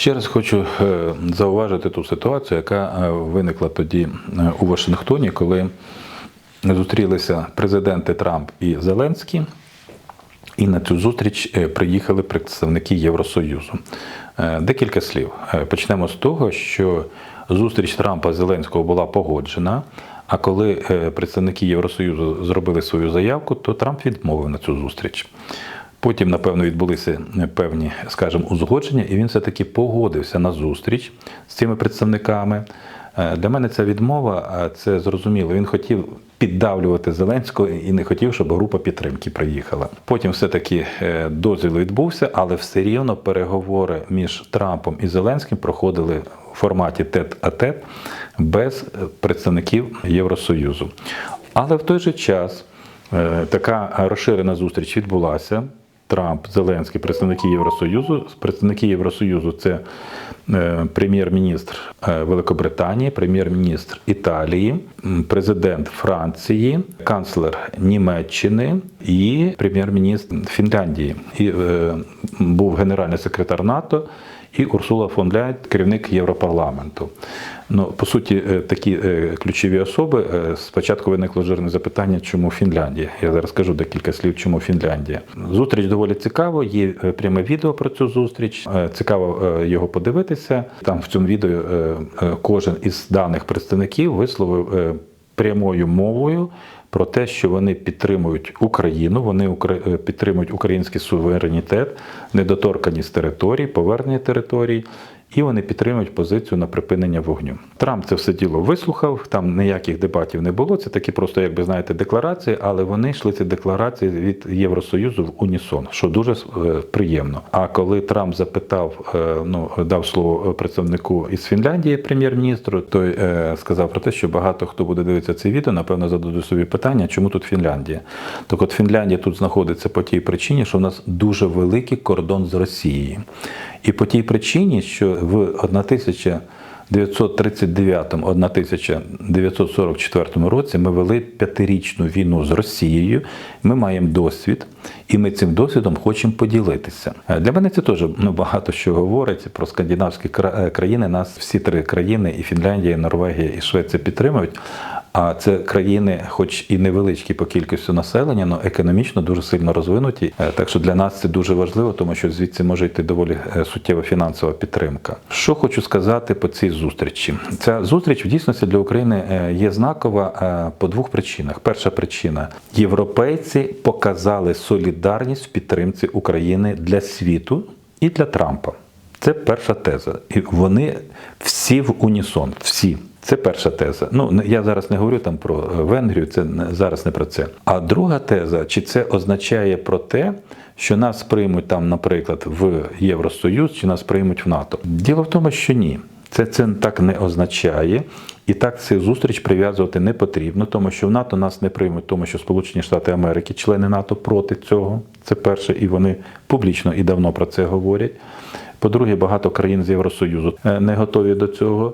Ще раз хочу е, зауважити ту ситуацію, яка е, виникла тоді е, у Вашингтоні, коли зустрілися президенти Трамп і Зеленський. І на цю зустріч приїхали представники Євросоюзу. Декілька слів. Почнемо з того, що зустріч Трампа Зеленського була погоджена. А коли представники Євросоюзу зробили свою заявку, то Трамп відмовив на цю зустріч. Потім, напевно, відбулися е, певні, скажімо, узгодження, і він все-таки погодився на зустріч з цими представниками. Е, Для мене ця відмова, це зрозуміло. Він хотів піддавлювати Зеленського і не хотів, щоб група підтримки приїхала. Потім все-таки е, дозвіл відбувся, але все рівно переговори між Трампом і Зеленським проходили в форматі тет-а-тет без е, представників Євросоюзу. Але в той же час е, така розширена зустріч відбулася. Трамп, Зеленський, представники Євросоюзу. Представники Євросоюзу це е, прем'єр-міністр е, Великобританії, прем'єр-міністр Італії, президент Франції, канцлер Німеччини і прем'єр-міністр Фінляндії. І е, був генеральний секретар НАТО і Урсула фон Ляйн, керівник Європарламенту. Ну, по суті, е, такі е, ключові особи. Е, Спочатку виникло жирне запитання, чому Фінляндія. Я зараз скажу декілька слів, чому Фінляндія. Зустріч доволі цікава. Є пряме відео про цю зустріч. Цікаво його подивитися. Там в цьому відео кожен із даних представників висловив прямою мовою. Про те, що вони підтримують Україну, вони е, підтримують український суверенітет, недоторканість територій, повернення територій, і вони підтримують позицію на припинення вогню. Трамп це все діло вислухав, там ніяких дебатів не було. Це такі просто, як би знаєте, декларації, але вони йшли ці декларації від Євросоюзу в унісон, що дуже е, приємно. А коли Трамп запитав, е, ну дав слово представнику із Фінляндії, прем'єр-міністру, той е, сказав про те, що багато хто буде дивитися це відео, напевно, зададуть собі питання, чому тут Фінляндія. Так от Фінляндія тут знаходиться по тій причині, що в нас дуже великий кордон з Росією. І по тій причині, що в 1939-1944 році ми вели п'ятирічну війну з Росією. Ми маємо досвід, і ми цим досвідом хочемо поділитися. Е, Для мене це теж ну, багато що говорить про скандинавські е, країни. Нас всі три країни, і Фінляндія, і Норвегія, і Швеція підтримують. А це країни, хоч і невеличкі по кількості населення, але економічно дуже сильно розвинуті. Е, Так що для нас це дуже важливо, тому що звідси може йти доволі е, суттєва фінансова підтримка. Що хочу сказати по цій зустрічі? Ця зустріч в дійсності для України е, є знакова по двох причинах. Перша причина: європейці показали солідарність в підтримці України для світу і для Трампа. Це перша теза. І вони всі в унісон, всі. Це перша теза. Ну я зараз не говорю там про е, Венгрію, це зараз не про це. А друга теза, чи це означає про те, що нас приймуть там, наприклад, в Євросоюз, чи нас приймуть в НАТО? Діло в тому, що ні. Це, це так не означає, і так цю зустріч прив'язувати не потрібно, тому що в НАТО нас не приймуть, тому що Сполучені Штати Америки, члени НАТО, проти цього. Це перше, і вони публічно і давно про це говорять. По-друге, багато країн з Євросоюзу е, не готові до цього.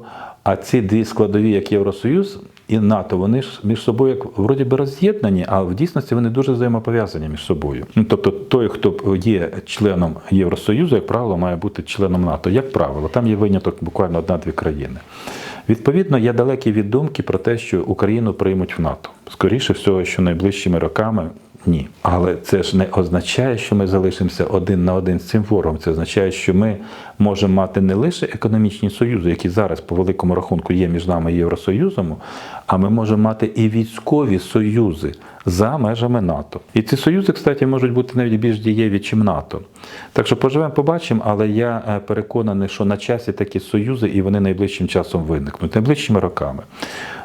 А ці дві складові, як Євросоюз і НАТО, вони ж між собою як вроді би роз'єднані, а в дійсності вони дуже взаємопов'язані між собою. Ну тобто, той, хто є членом Євросоюзу, як правило, має бути членом НАТО. Як правило, там є виняток буквально одна-дві країни. Відповідно, я далекий від думки про те, що Україну приймуть в НАТО. Скоріше всього, що найближчими роками ні. Але це ж не означає, що ми залишимося один на один з цим ворогом. Це означає, що ми можемо мати не лише економічні союзи, які зараз по великому рахунку є між нами Євросоюзом, а ми можемо мати і військові союзи за межами НАТО. І ці союзи, кстати, можуть бути навіть більш дієві, ніж НАТО. Так що поживемо, побачимо, але я е, переконаний, що на часі такі союзи і вони найближчим часом виникнуть, найближчими роками.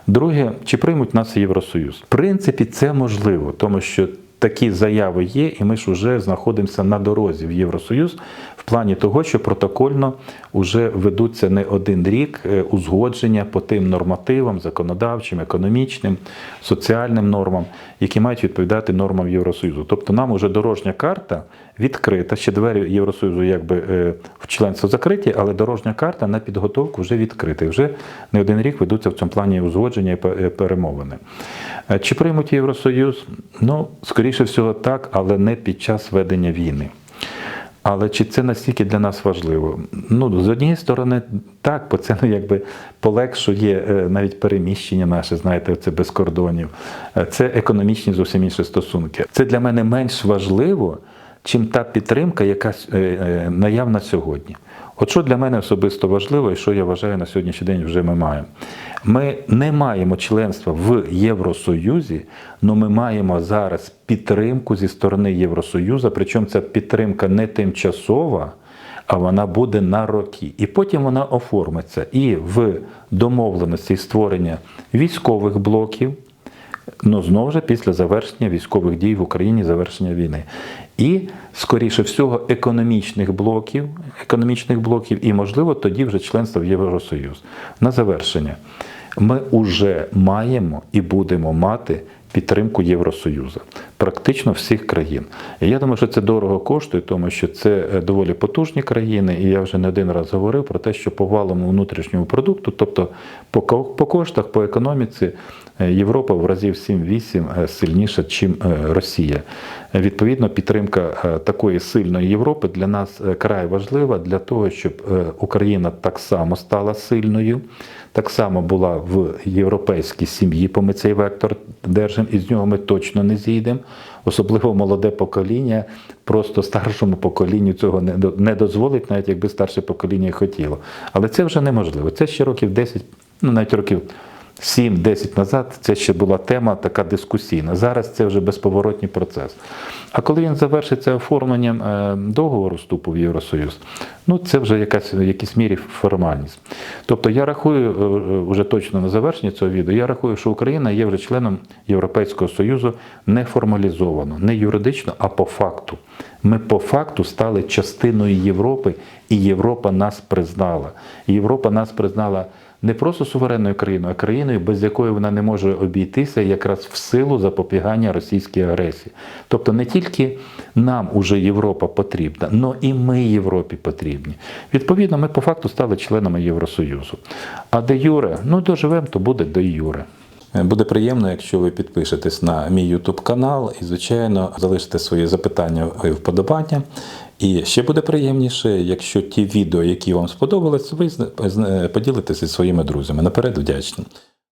Друге, чи приймуть нас Євросоюз? В принципі, це можливо, тому що такі заяви є, і ми ж вже знаходимося на дорозі в Євросоюз в плані того, що протокольно вже ведуться не один рік е, узгодження по тим нормативам, законодавчим, економічним, соціальним нормам, які мають відповідати нормам Євросоюзу. Тобто нам вже дорожня карта відкрита. Ще двері Євросоюзу якби е, в членство закриті, але дорожня карта на підготовку вже відкрита. Вже не один рік ведуться в цьому плані узгодження і е, перемовини. Чи приймуть Євросоюз? Ну, скоріше всього, так, але не під час ведення війни. Але чи це настільки для нас важливо? Ну, з однієї сторони, так, бо це ну, якби полегшує е, навіть переміщення наше, знаєте, це без кордонів. Е, Це економічні зовсім інші стосунки. Це для мене менш важливо, чим та підтримка, яка е, е, наявна сьогодні. От що для мене особисто важливо, і що я вважаю на сьогоднішній день вже ми маємо. Ми не маємо членства в Євросоюзі, але ми маємо зараз підтримку зі сторони Євросоюзу, причому ця підтримка не тимчасова, а вона буде на роки. І потім вона оформиться і в домовленості створення військових блоків, ну знову ж після завершення військових дій в Україні, завершення війни. І, скоріше всього, економічних блоків, економічних блоків, і, можливо, тоді вже членство в Євросоюз. На завершення. Ми вже маємо і будемо мати підтримку Євросоюзу, практично всіх країн. І я думаю, що це дорого коштує, тому що це е, доволі потужні країни, і я вже не один раз говорив про те, що по валому внутрішньому продукту, тобто по, коштах, по економіці, Європа в разів 7-8 сильніша, ніж Росія. Е, Відповідно, підтримка е, такої сильної Європи для нас е, край важлива для того, щоб е, Україна так само стала сильною, так само була в європейській сім'ї, бо ми цей вектор держимо, і з нього ми точно не зійдемо. Особливо молоде покоління, просто старшому поколінню цього не дозволить, навіть якби старше покоління хотіло. Але це вже неможливо. Це ще років 10, ну навіть років 7-10 назад це ще була тема така дискусійна. Зараз це вже безповоротній процес. А коли він завершиться оформленням е, договору вступу в Євросоюз, ну це вже якась в якійсь мірі формальність. Тобто я рахую, е, е, вже точно на завершення цього відео, я рахую, що Україна є вже членом Європейського Союзу не формалізовано, не юридично, а по факту. Ми по факту стали частиною Європи, і Європа нас признала. Європа нас признала не просто суверенною країною, а країною, без якої вона не може обійтися якраз в силу запобігання російській агресії. Тобто не тільки нам уже Європа потрібна, але і ми Європі потрібні. Відповідно, ми по факту стали членами Євросоюзу. А де Юре, ну доживемо, то буде де Юре. Буде приємно, якщо ви підпишетесь на мій YouTube канал і, звичайно, залишите свої запитання і вподобання. І ще буде приємніше, якщо ті відео, які вам сподобались, ви поділитеся зі своїми друзями. Наперед вдячний.